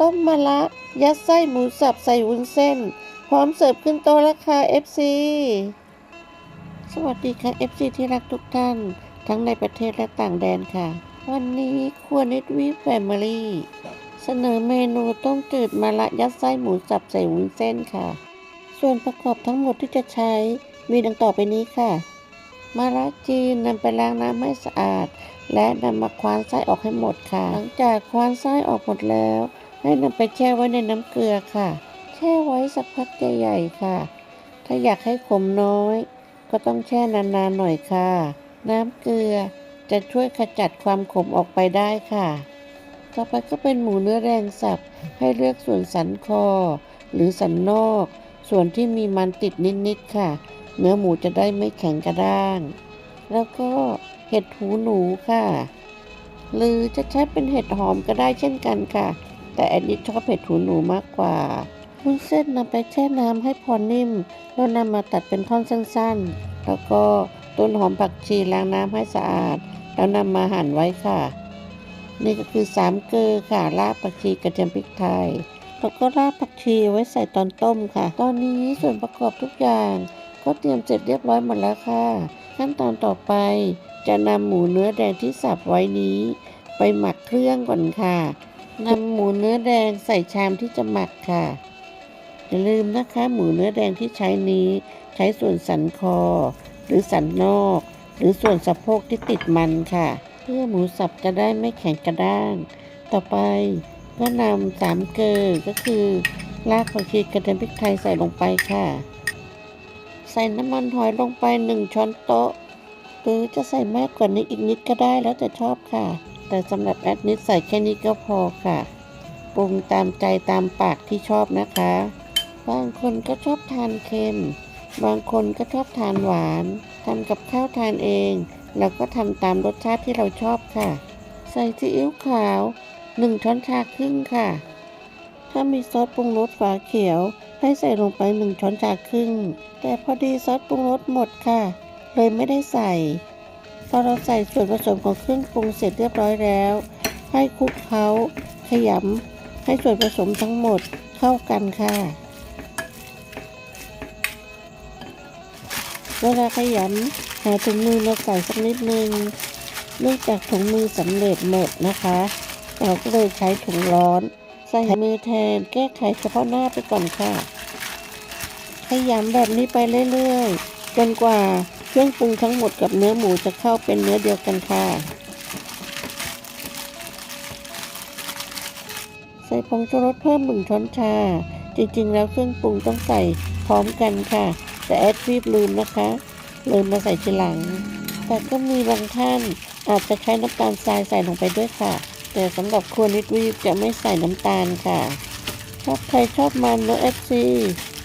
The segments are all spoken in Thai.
ต้มมะระยัดไส้หมูสับใส่วุ้นเส้น พร้อมเสิร์ฟขึ้นโต๊ะแล้วค่ะ FC สวัสดีค่ะ FC ที่รักทุกท่าน ทั้งในประเทศและต่างแดนค่ะ วันนี้ครัวนิดวีแฟมิลี่เสนอเมนูต้มจืดมะระยัดไส้หมูสับใส่วุ้นเส้นค่ะ ส่วนประกอบทั้งหมดที่จะใช้มีดังต่อไปนี้ค่ะมะระจีนนำไปล้างน้ำให้สะอาด และนำมาคว้านไส้ออกให้หมดค่ะ หลังจากคว้านไส้ออกหมดแล้ว ให้นำไปแช่ไว้ในน้ำเกลือค่ะ แช่ไว้สักพักใหญ่ๆค่ะ ถ้าอยากให้ขมน้อย ก็ต้องแช่นานๆหน่อยค่ะ น้ำเกลือจะช่วยขจัดความขมออกไปได้ค่ะ ต่อไปก็เป็นหมูเนื้อแดงสับ ให้เลือกส่วนสันคอ หรือสันนอก ส่วนที่มีมันติดนิดๆค่ะ เนื้อหมูจะได้ไม่แข็งกระด้าง แล้วก็เห็ดหูหนูค่ะ หรือจะใช้เป็นเห็ดหอมก็ได้เช่นกันค่ะ แต่แอนนี่ชอบเห็ดหูหนูมากกว่าวุ้นเส้นนำไปแช่น้ำให้พอนิ่ม แล้วนำมาตัดเป็นท่อนสั้นๆ แล้วก็ต้นหอมผักชีล้างน้ำให้สะอาด แล้วนำมาหั่นไว้ค่ะ นี่ก็คือสามเกลือค่ะรากผักชีกระเทียมพริกไทย แล้วก็รากผักชีไว้ใส่ตอนต้มค่ะ ตอนนี้ส่วนประกอบทุกอย่าง ก็เตรียมเสร็จเรียบร้อยหมดแล้วค่ะ ขั้นตอนต่อไปจะนำหมูเนื้อแดงที่สับไว้นี้ ไปหมักเครื่องก่อนค่ะ นำหมูเนื้อแดงใส่ชามที่จะหมักค่ะ อย่าลืมนะคะ หมูเนื้อแดงที่ใช้นี้ ใช้ส่วนสันคอ หรือสันนอก หรือส่วนสะโพกที่ติดมันค่ะ เพื่อหมูสับจะได้ไม่แข็งกระด้าง ต่อไปก็นำสามเกลือก็คือรากผักชีกระเทียมพริกไทยใส่ลงไปค่ะ ใส่น้ำมันหอยลงไปหนึ่งช้อนโต๊ะ หรือจะใส่มากกว่านี้อีกนิดก็ได้แล้วแต่ชอบค่ะ แต่สำหรับแอดนิดใส่แค่นี้ก็พอค่ะ ปรุงตามใจตามปากที่ชอบนะคะ บางคนก็ชอบทานเค็ม บางคนก็ชอบทานหวาน ทำกับข้าวทานเอง แล้วก็ทำตามรสชาติที่เราชอบค่ะ ใส่ซีอิ๊วขาวหนึ่งช้อนชาครึ่งค่ะ ถ้ามีซอสปรุงรสฝาเขียว ให้ใส่ลงไปหนึ่งช้อนชาครึ่ง แต่พอดีซอสปรุงรสหมดค่ะ เลยไม่ได้ใส่ พอเราใส่ส่วนผสมของเครื่องปรุงเสร็จเรียบร้อยแล้ว ให้คลุกเคล้าขยำให้ส่วนผสมทั้งหมดเข้ากันค่ะ เวลาขยำหาถุงมือมาใส่สักนิดนึง เนื่องจากถุงมือสำเร็จหมดนะคะ เราก็เลยใช้ถุงร้อน ใส่มือแทนแก้ไขเฉพาะหน้าไปก่อนค่ะ ขยำแบบนี้ไปเรื่อยๆจนกว่า เครื่องปรุงทั้งหมดกับเนื้อหมูจะเข้าเป็นเนื้อเดียวกันค่ะ ใส่ผงชูรสเพิ่มหนึ่งช้อนชา จริงๆ แล้วเครื่องปรุงต้องใส่พร้อมกันค่ะ แต่แอดวีบลืมนะคะลืมมาใส่ทีหลัง แต่ก็มีบางท่านอาจจะใช้น้ำตาลทรายใส่ลงไปด้วยค่ะ แต่สำหรับครัวนิดวีบจะไม่ใส่น้ำตาลค่ะชอบใครชอบมันเนื้อเอฟซี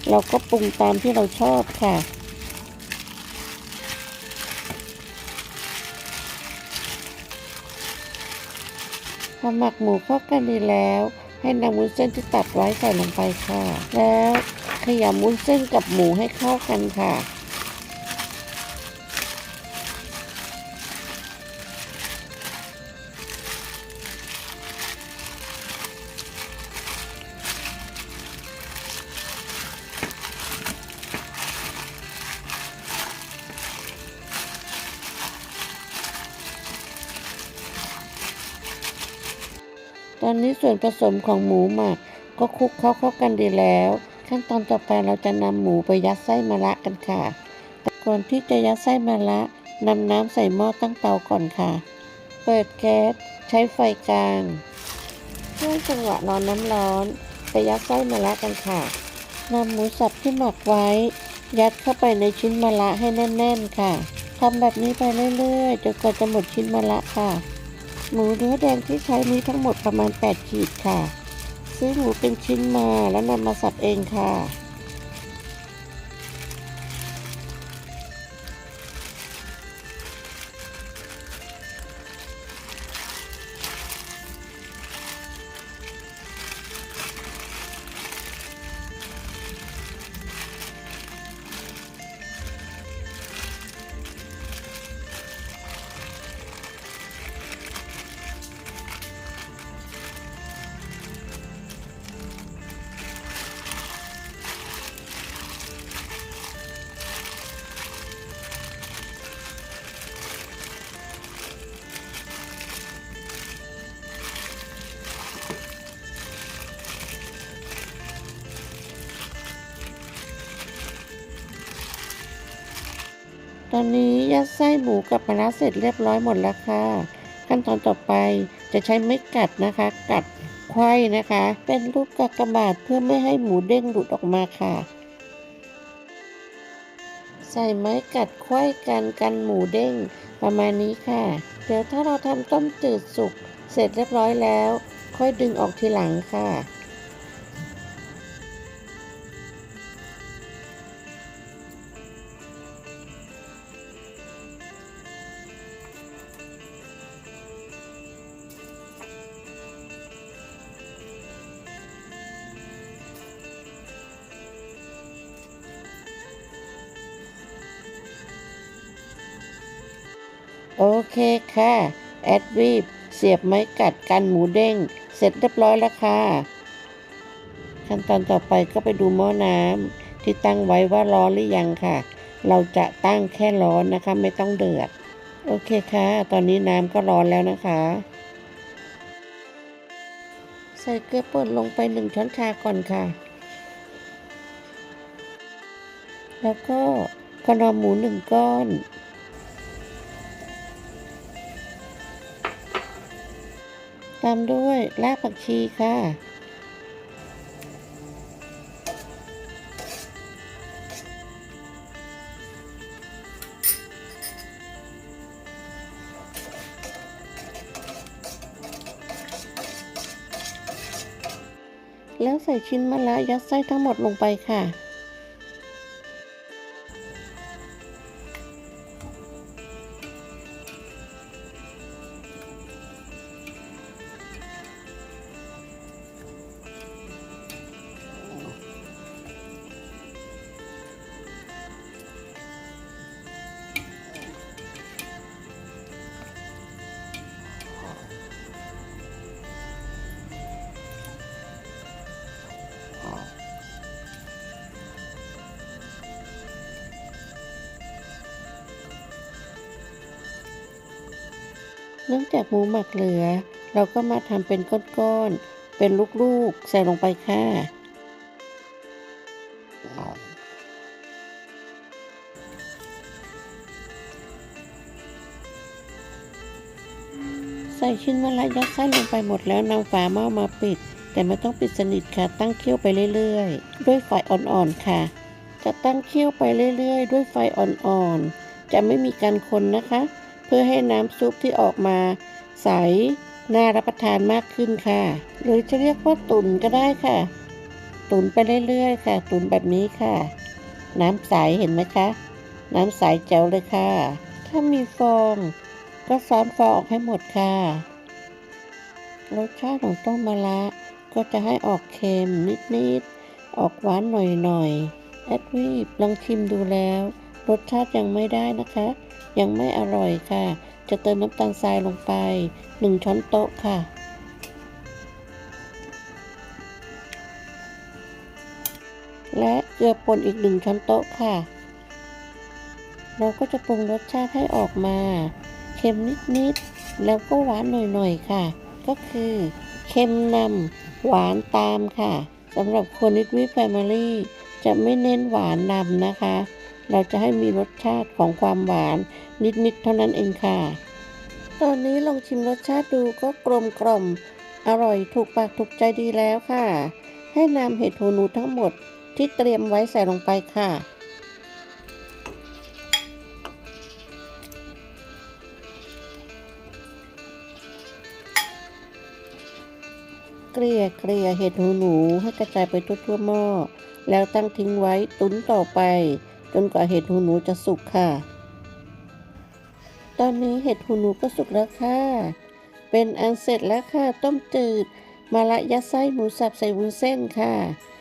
เราก็ปรุงตามที่เราชอบค่ะ อหมักหมูเข้ากันดีแล้ว ให้นำวุ้นเส้นที่ตัดไว้ใส่ลงไปค่ะ แล้วขยำวุ้นเส้นกับหมูให้เข้ากันค่ะ อนนี้ส่วนผสมของหมูหมักก็คลุกเข้าเข้ากันดีแล้ว ขั้นตอนต่อไปเราจะนำหมูไปยัดไส้มะระกันค่ะ ก่อนที่จะยัดไส้มะระนำน้ำใส่หม้อตั้งเตาก่อนค่ะ เปิดแก๊สใช้ไฟกลางเพื่อจังหวะรอน้ำร้อนไปยัดไส้มะระกันค่ะนำหมูสับที่หมักไว้ ยัดเข้าไปในชิ้นมะระให้แน่น ๆ ค่ะทำแบบนี้ไปเรื่อยๆจนกว่าจะหมดชิ้นมะระค่ะ หมูเนื้อแดงที่ใช้นี้ทั้งหมดประมาณ 8 ขีดค่ะ ซื้อหมูเป็นชิ้นมาแล้วนำมาสับเองค่ะ อนนี้ยัดไส้หมูกับมะระเสร็จเรียบร้อยหมดแล้วค่ะ ขั้นตอนต่อไปจะใช้ไม้กัดนะคะ กัดไขว้นะคะ เป็นรูปกากบาทเพื่อไม่ให้หมูเด้งหลุดออกมาค่ะ ใส่ไม้กัดไขว้กันกันหมูเด้งประมาณนี้ค่ะ เดี๋ยวถ้าเราทำต้มจืดสุกเสร็จเรียบร้อยแล้ว ค่อยดึงออกทีหลังค่ะ โอเคค่ะ แอดวีบเสียบไม้กัดกันหมูเด้ง เสร็จเรียบร้อยแล้วค่ะ ขั้นตอนต่อไปก็ไปดูหม้อน้ำที่ตั้งไว้ว่าร้อนหรือยังค่ะ เราจะตั้งแค่ร้อนนะคะ ไม่ต้องเดือด โอเคค่ะ ตอนนี้น้ำก็ร้อนแล้วนะคะ ใส่เกลือป่นลงไปหนึ่งช้อนชาก่อนค่ะ แล้วก็กระดอหมูหนึ่งก้อน ตามด้วยรากผักชีค่ะ แล้วใส่ชิ้นมะระยัดไส้ทั้งหมดลงไปค่ะ เนื่องจากหมูหมักเหลือ เราก็มาทำเป็นก้อนๆ เป็นลูกๆ ใส่ลงไปค่ะ ใส่ชิ้นมะระยัดไส้ลงไปหมดแล้วนำฝาหม้อมาปิด แต่ไม่ต้องปิดสนิทค่ะ ตั้งเคี่ยวไปเรื่อยๆ ด้วยไฟอ่อนๆ ค่ะ จะตั้งเคี่ยวไปเรื่อยๆ ด้วยไฟอ่อนๆ จะไม่มีการคนนะคะ เพื่อให้น้ำซุปที่ออกมาใส น่ารับประทานมากขึ้นค่ะ หรือจะเรียกว่าตุนก็ได้ค่ะ ตุนไปเรื่อยๆค่ะ ตุนแบบนี้ค่ะ น้ำใสเห็นไหมคะ น้ำใสแจ๋วเลยค่ะ ถ้ามีฟองก็ซ้อนฟองออกให้หมดค่ะ รสชาติของต้มมะระก็จะให้ออกเค็มนิดๆ ออกหวานหน่อยๆ แอดวีบลองชิมดูแล้ว รสชาติยังไม่ได้นะคะ ยังไม่อร่อยค่ะ จะเติมน้ำตาลทรายลงไป 1 ช้อนโต๊ะค่ะ และเกลือป่นอีก 1 ช้อนโต๊ะค่ะ เราก็จะปรุงรสชาติให้ออกมา เค็มนิดๆ แล้วก็หวานหน่อยๆ ค่ะ ก็คือ เค็มนำหวานตามค่ะสำหรับคนนิดวิแฟมิลี่จะไม่เน้นหวานนำนะคะ เราจะให้มีรสชาติของความหวานนิดๆเท่านั้นเองค่ะ ตอนนี้ลองชิมรสชาติดูก็กลมกล่อม อร่อยถูกปากถูกใจดีแล้วค่ะ ให้นำเห็ดหูหนูทั้งหมดที่เตรียมไว้ใส่ลงไปค่ะเกลี่ยเกลี่ยเห็ดหูหนูให้กระจายไปทั่วๆหม้อ แล้วตั้งทิ้งไว้ตุ้นต่อไป จนกว่าเห็ดหูหนูจะสุกค่ะ ตอนนี้เห็ดหูหนูก็สุกแล้วค่ะ เป็นอันเสร็จแล้วค่ะ ต้มจืดมะระยัดไส้หมูสับใส่วุ้นเส้นค่ะ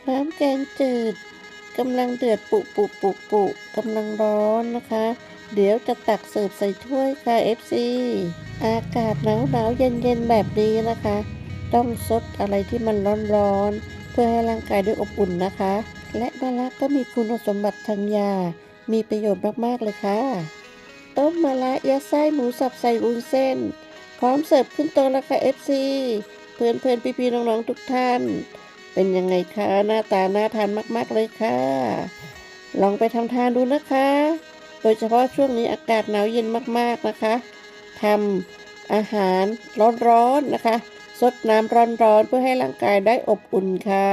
น้ำแกงจืดกำลังเดือดปุปุปุปุกำลังร้อนนะคะ เดี๋ยวจะตักเสิร์ฟใส่ถ้วยค่ะ FC อากาศหนาวหนาวเย็นเย็นแบบนี้นะคะ ต้องซดอะไรที่มันร้อนๆเพื่อให้ร่างกายได้อบอุ่นนะคะ และมะระก็มีคุณสมบัติทางยา มีประโยชน์มาก ๆ เลยค่ะ ต้มมะระยัดไส้หมูสับใส่วุ้นเส้น พร้อมเสิร์ฟขึ้นโต๊ะแล้วค่ะ FC เพื่อนเพื่อนพี่ๆน้อง ๆ ทุกท่าน เป็นยังไงคะ หน้าตาน่าทานมาก ๆ เลยค่ะ ลองไปทำทานดูนะคะ โดยเฉพาะช่วงนี้อากาศหนาวเย็นมากๆนะคะทำอาหารร้อนๆนะคะสดน้ำร้อนๆเพื่อให้ร่างกายได้อบอุ่นค่ะ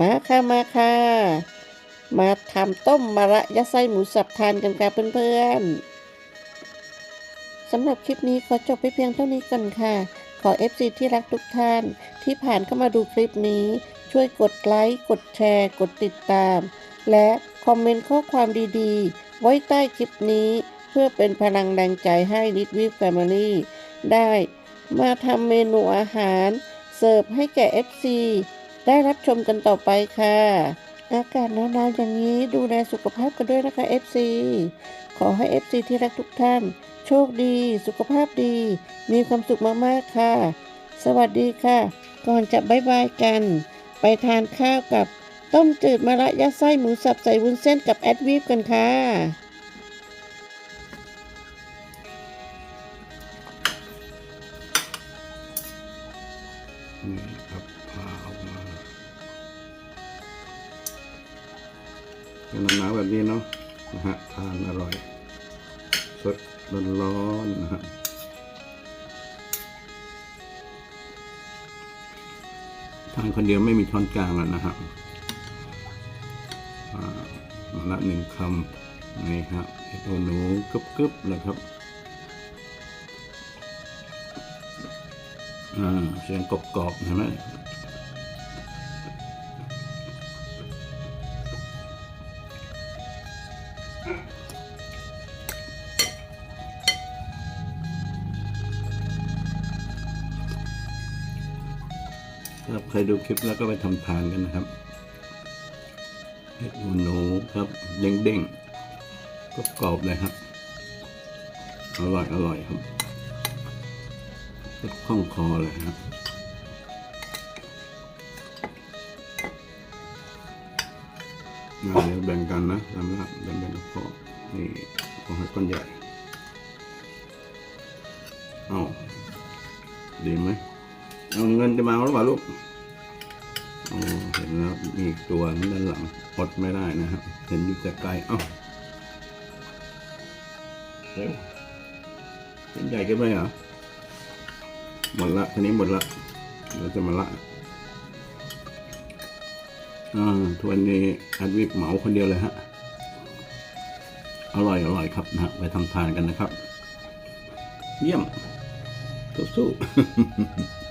มาค่ะมาค่ะ มาทำต้มมะระยัดไส้หมูสับทานกันค่ะเพื่อนๆสำหรับคลิปนี้ขอจบไปเพียงเท่านี้ก่อนค่ะ ขอ FC ที่รักทุกท่าน ที่ผ่านเข้ามาดูคลิปนี้ ช่วยกดไลค์ กดแชร์ กดติดตาม และคอมเมนต์ข้อความดีๆ ไว้ใต้คลิปนี้ เพื่อเป็นพลังแรงใจให้นิดวิฟแฟมิลี่ได้ มาทำเมนูอาหาร เสิร์ฟให้แก่ FC ได้รับชมกันต่อไปค่ะ อากาศหนาวๆอย่างนี้ดูแลสุขภาพกันด้วยนะคะ FC ขอให้ FC ที่รักทุกท่าน โชคดี สุขภาพดี มีความสุขมากๆค่ะ สวัสดีค่ะ ก่อนจะบายบายกัน ไปทานข้าวกับ ต้มจืดมะระยัดไส้หมูสับใส่วุ้นเส้นกับแอดวีฟกันค่ะ หนาวๆแบบนี้เนาะนะฮะทานอร่อยสดร้อนๆนะฮะทานคนเดียวไม่มีช้อนกลางแล้วนะฮะอ่ามาละหนึ่งคำนี่ครับไอตัวหนูกรึบๆเลยครับอ่าเสียงกรอบๆเห็นไหม ถ้าใครดูคลิปแล้วก็ไปทำทานกันนะครับเห็ดหูหนูครับเด้งๆกรอบเลยครับอร่อยอร่อยครับก็คล่องคอเลยครับงานนี้แบ่งกันนะสำหรับแบ่งกับพ่อนี่ขอให้ก้อนใหญ่ เอาดีไหม เอาเงินจะมาหรือเปล่าลูกโอ้เห็นแล้วมีอีกตัวด้านหลังอดไม่ได้นะครับ เห็นอยู่แต่ไกลเอ้าเร็วเห็นใหญ่กินไปเหรอหมดละทีนี้หมดละ เราจะมาละอ่าทวนนี้อัดวิกเหมาคนเดียวเลยฮะ อร่อยอร่อยครับนะฮะไปทำทานกันนะครับ เยี่ยมสู้ๆ